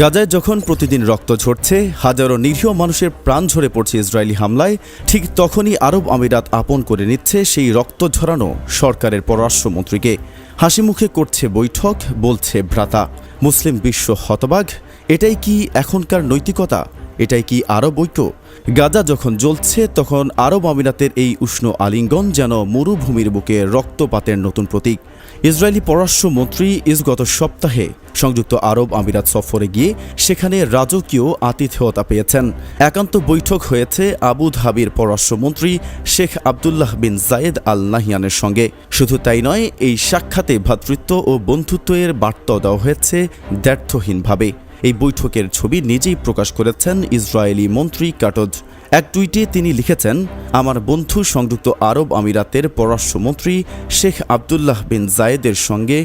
গাজায় যখন প্রতিদিন রক্ত ঝরছে, হাজারো নিরীহ মানুষের প্রাণ ঝরে পড়ছে ইসরায়েলি হামলায়, ঠিক তখনই আরব আমিরাত আপন করে নিচ্ছে সেই রক্ত ঝরানো সরকারের পররাষ্ট্রমন্ত্রীকে। হাসি মুখে করছে বৈঠক, বলছে ভ্রাতা। মুসলিম বিশ্ব হতবাগ এটাই কি এখনকার নৈতিকতা? এটাই কি আরব ঐক্য? গাজা যখন জ্বলছে, তখন আরব আমিরাতের এই উষ্ণ আলিঙ্গন যেন মরুভূমির বুকে রক্তপাতের নতুন প্রতীক। ইসরায়েলি পররাষ্ট্রমন্ত্রী ইস গত সপ্তাহে সংযুক্ত আরব আমিরাত সফরে গিয়ে সেখানে রাজকীয় আতিথেয়তা পেয়েছেন। একান্ত বৈঠক হয়েছে আবু ধাবির পররাষ্ট্রমন্ত্রী শেখ আবদুল্লাহ বিন জায়েদ আল নাহিয়ানের সঙ্গে। শুধু তাই নয়, এই সাক্ষাতে ভ্রাতৃত্ব ও বন্ধুত্বের বার্তাও দেওয়া হয়েছে দ্ব্যর্থহীনভাবে। এই বৈঠকের ছবি নিজেই প্রকাশ করেছেন ইসরায়েলি মন্ত্রী কাটজ এক টুইটে তিনি লিখেছেন, আমার বন্ধু সংযুক্ত আরব আমিরাতের পররাষ্ট্রমন্ত্রী শেখ আবদুল্লাহ বিন জায়েদের সঙ্গে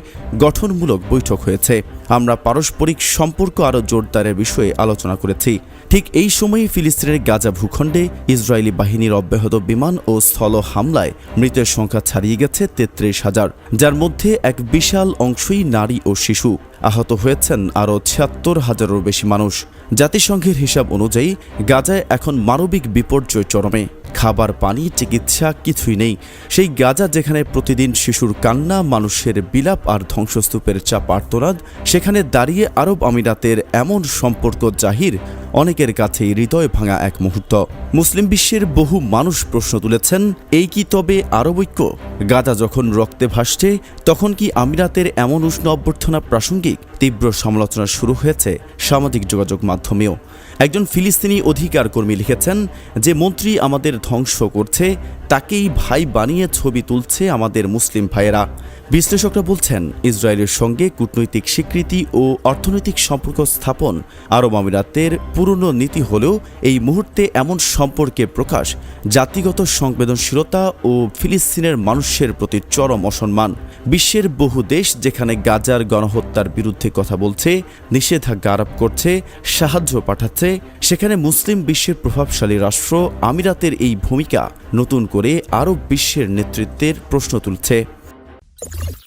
গঠনমূলক বৈঠক হয়েছে। আমরা পারস্পরিক সম্পর্ক আরও জোরদারের বিষয়ে আলোচনা করেছি। ঠিক এই সময়ই ফিলিস্তিনের গাজা ভূখণ্ডে ইসরায়েলি বাহিনীর অব্যাহত বিমান ও স্থল হামলায় মৃতের সংখ্যা ছাড়িয়ে গেছে তেত্রিশ হাজার, যার মধ্যে এক বিশাল অংশই নারী ও শিশু। আহত হয়েছেন আরও ছিয়াত্তর হাজারেরও বেশি মানুষ। জাতিসংঘের হিসাব অনুযায়ী গাজায় এখন মানবিক বিপর্যয় চরমে। খাবার, পানি, চিকিৎসা কিছুই নেই। সেই গাজা যেখানে প্রতিদিন শিশুর কান্না, মানুষের বিলাপ আর ধ্বংসস্তূপের চাপ আর্তনাদ, সেখানে দাঁড়িয়ে আরব আমিরাতের এমন সম্পর্ক জাহির অনেকের কাছেই হৃদয় ভাঙা এক মুহূর্ত। মুসলিম বিশ্বের বহু মানুষ প্রশ্ন তুলেছেন, এই কি তবে আরব ঐক্য? গাজা যখন রক্তে ভাসছে, তখন কি আমিরাতের এমন উষ্ণ অভ্যর্থনা প্রাসঙ্গিক তীব্র সমালোচনা শুরু হয়েছে সামাজিক যোগাযোগ মাধ্যমেও? একজন ফিলিস্তিনি অধিকার কর্মী লিখেছেন, যে মন্ত্রী আমাদের ধ্বংস করছে, তাকেই ভাই বানিয়ে ছবি তুলছে আমাদের মুসলিম ভাইয়েরা। বিশ্লেষকরা বলছেন, ইসরায়েলের সঙ্গে কূটনৈতিক স্বীকৃতি ও অর্থনৈতিক সম্পর্ক স্থাপন আরব আমিরাতের পুরনো নীতি হলেও এই মুহূর্তে এমন সম্পর্কে প্রকাশ, জাতিগত সংবেদনশীলতা ও ফিলিস্তিনের মানুষের প্রতি চরম অসম্মান। বিশ্বের বহু দেশ যেখানে গাজার গণহত্যার বিরুদ্ধে কথা বলছে, নিষেধাজ্ঞা আরোপ করছে, সাহায্য পাঠাচ্ছে, সেখানে মুসলিম বিশ্বের প্রভাবশালী রাষ্ট্র আমিরাতের এই ভূমিকা নতুন করে আরব বিশ্বের নেতৃত্বের প্রশ্ন তুলছে। Thank you.